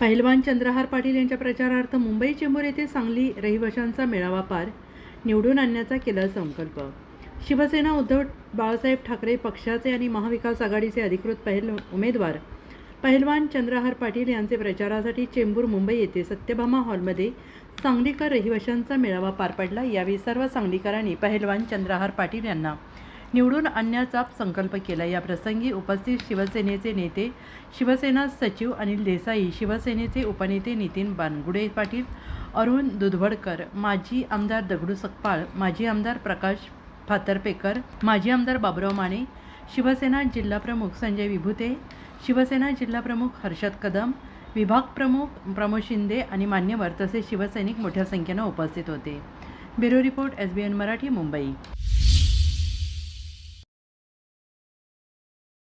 पहिलवान चंद्रहार पाटील यांच्या प्रचारार्थ मुंबई चेंबूर येथे सांगली रहिवाशांचा मेळावा पार निवडून आणण्याचा केला संकल्प. शिवसेना उद्धव बाळासाहेब ठाकरे पक्षाचे आणि महाविकास आघाडीचे अधिकृत पहिल उमेदवार पहिलवान चंद्रहार पाटील यांचे प्रचारासाठी चेंबूर मुंबई येथे सत्यभामा हॉलमध्ये सांगलीकर रहिवाशांचा मेळावा पार पडला. यावेळी सर्व सांगलीकरांनी पहिलवान चंद्रहार पाटील यांना निवडून आणण्याचा संकल्प केला. या प्रसंगी उपस्थित शिवसेनेचे नेते शिवसेना सचिव अनिल देसाई शिवसेनेचे उपनेते नितीन बानगुडे पाटील अरुण दुधवडकर माजी आमदार दगडू सकपाळ माजी आमदार प्रकाश फातर्पेकर माजी आमदार बाबुराव माने शिवसेना जिल्हाप्रमुख संजय विभुते शिवसेना जिल्हाप्रमुख हर्षद कदम विभाग प्रमुख प्रमोद शिंदे आणि मान्यवर तसेच शिवसैनिक मोठ्या संख्येनं उपस्थित होते. Bureau report S B N Marathi Mumbai.